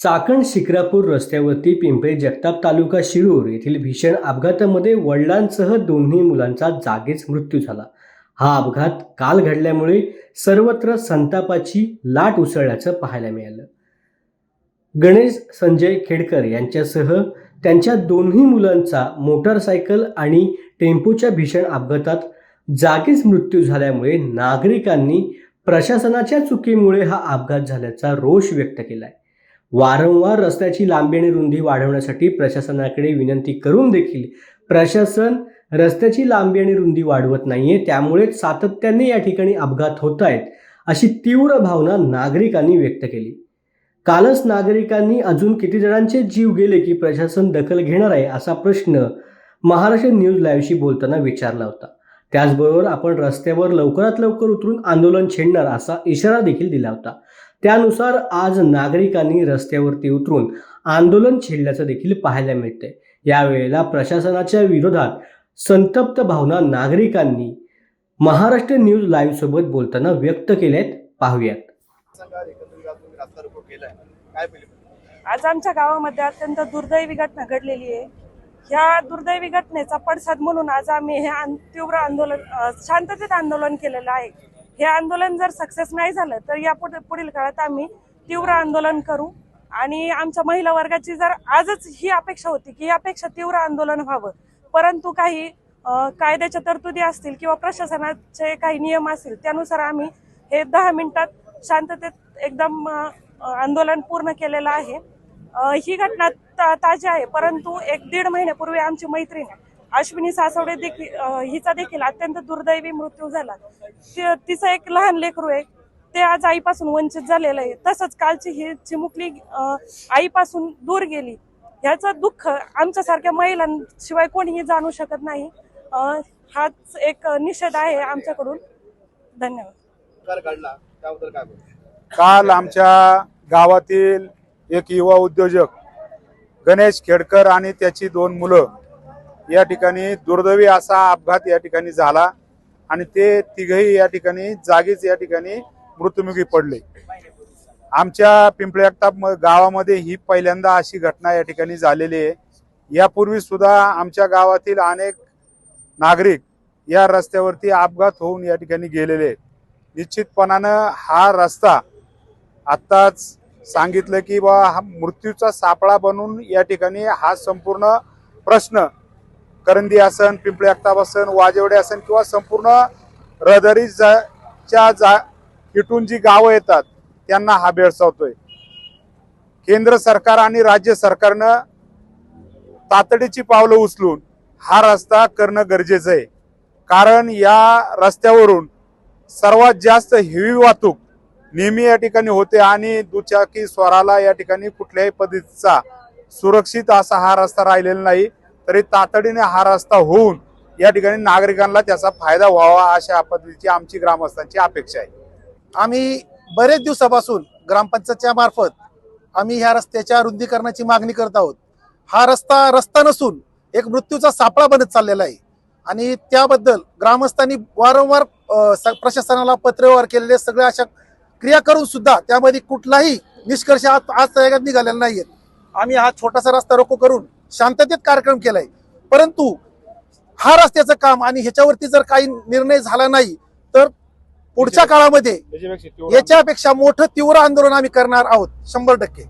चाकण शिक्रापूर रस्त्यावरती पिंपरी जगताप तालुका शिरूर येथील भीषण अपघातामध्ये वडिलांसह दोन्ही मुलांचा जागीच मृत्यू झाला. हा अपघात काल घडल्यामुळे सर्वत्र संतापाची लाट उसळल्याचं पाहायला मिळालं. गणेश संजय खेडकर यांच्यासह त्यांच्या दोन्ही मुलांचा मोटारसायकल आणि टेम्पोच्या भीषण अपघातात जागीच मृत्यू झाल्यामुळे नागरिकांनी प्रशासनाच्या चुकीमुळे हा अपघात झाल्याचा रोष व्यक्त केला आहे वारंवार रस्त्याची लांबी आणि रुंदी वाढवण्यासाठी प्रशासनाकडे विनंती करून देखील प्रशासन रस्त्याची लांबी आणि रुंदी वाढवत नाहीये. त्यामुळे सातत्याने या ठिकाणी अपघात होत आहेत अशी तीव्र भावना नागरिकांनी व्यक्त केली. कालच नागरिकांनी अजून किती जणांचे जीव गेले की प्रशासन दखल घेणार आहे असा प्रश्न महाराष्ट्र न्यूज लाईव्हशी बोलताना विचारला होता. त्याचबरोबर आपण रस्त्यावर लवकरात लवकर उतरून आंदोलन छेडणार असा इशारा देखील दिला होता. त्यानुसार आज नागरिकांनी रस्त्यावरती उतरून आंदोलन छेडल्याचं देखील पाहायला मिळतंय. यावेळेला प्रशासनाच्या विरोधात संतप्त भावना नागरिकांनी महाराष्ट्र न्यूज लाईव्ह सोबत बोलताना व्यक्त केल्यात. पाहूयात. आज आमच्या गावामध्ये अत्यंत दुर्दैवी घटना घडलेली आहे. ह्या दुर्दैवी घटनेचा पडसाद म्हणून आज आम्ही हे तीव्र आंदोलन शांततेत आंदोलन केलेलं आहे. हे आंदोलन जर सक्सेस नाही झालं तर या पुढील काळात आम्ही तीव्र आंदोलन करू. आणि आमच्या महिला वर्गाची जर आजच ही अपेक्षा होती की यापेक्षा तीव्र आंदोलन व्हावं. परंतु काही कायद्याच्या तरतुदी असतील किंवा प्रशासनाचे काही नियम असतील त्यानुसार आम्ही हे दहा मिनिटात शांततेत एकदम आंदोलन पूर्ण केलेलं आहे. ही घटना ता- ताजी आहे परंतु एक दीड महिन्यापूर्वी आमची मैत्रीण अश्विनी सासवडे देखील हिचा देखील अत्यंत दुर्दैवी मृत्यू झाला. ति- तिचं एक लहान लेकरू आहे. ते आज आईपासून वंचित झालेलं आहे. तसंच कालची ही चिमुकली आईपासून दूर गेली. ह्याचं दुःख आमच्यासारख्या महिलांशिवाय कोणीही जाणू शकत नाही. हाच एक निषेध आहे आमच्याकडून. धन्यवाद. काल आमच्या गावातील एक युवा उद्योजक गणेश खेडकर आणि त्याची दोन मुलं या ठिकाणी दुर्दैवी असा अपघात या ठिकाणी झाला आणि ते तिघही या ठिकाणी जागीच या ठिकाणी मृत्युमुखी पडले. आमच्या पिंपळे म- गावामध्ये ही पहिल्यांदा अशी घटना या ठिकाणी झालेली आहे. यापूर्वी सुद्धा आमच्या गावातील अनेक नागरिक या रस्त्यावरती अपघात होऊन या ठिकाणी गेलेले आहेत. निश्चितपणानं हा रस्ता आत्ताच सांगितलं की बा हा मृत्यूचा सापळा बनून या ठिकाणी हा संपूर्ण प्रश्न करंदी असन पिंपळे अक्ताब असन वाजेवडे असन किंवा संपूर्ण रहदारी जा- च्या जा इथून जी गावं येतात त्यांना हा भेडसावतोय केंद्र सरकार आणि राज्य सरकारनं तातडीची पावलं उचलून हा रस्ता करणं गरजेचं आहे. कारण या रस्त्यावरून सर्वात जास्त हिवी वाहतूक नेहमी या ठिकाणी होते आणि दुचाकी स्वराला या ठिकाणी कुठल्याही पद्धतीचा सुरक्षित असा हा रस्ता राहिलेला नाही. तरी तातडीने हा रस्ता होऊन या ठिकाणी नागरिकांना त्याचा फायदा व्हावा अशा पद्धतीची आमची ग्रामस्थांची अपेक्षा आहे. आम्ही बरेच दिवसापासून ग्रामपंचायतच्या मार्फत आम्ही ह्या रस्त्याच्या रुंदीकरणाची मागणी करत आहोत. हा रस्ता रस्ता नसून एक मृत्यूचा सापळा बनत चाललेला आहे. आणि त्याबद्दल ग्रामस्थांनी वारंवार स- प्रशासनाला पत्रव्यवहार केलेले सगळ्या अशा क्रिया करून सुद्धा त्यामध्ये कुठलाही निष्कर्ष आज आज तयार निघालेला नाहीये. आम्ही हा छोटासा रस्ता रोको करून शांततेत कार्यक्रम केलाय. परंतु हा रस्त्याचं काम आणि ह्याच्यावरती जर काही निर्णय झाला नाही तर पुढच्या काळामध्ये याच्यापेक्षा मोठं तीव्र आंदोलन आम्ही करणार आहोत शंभर टक्के.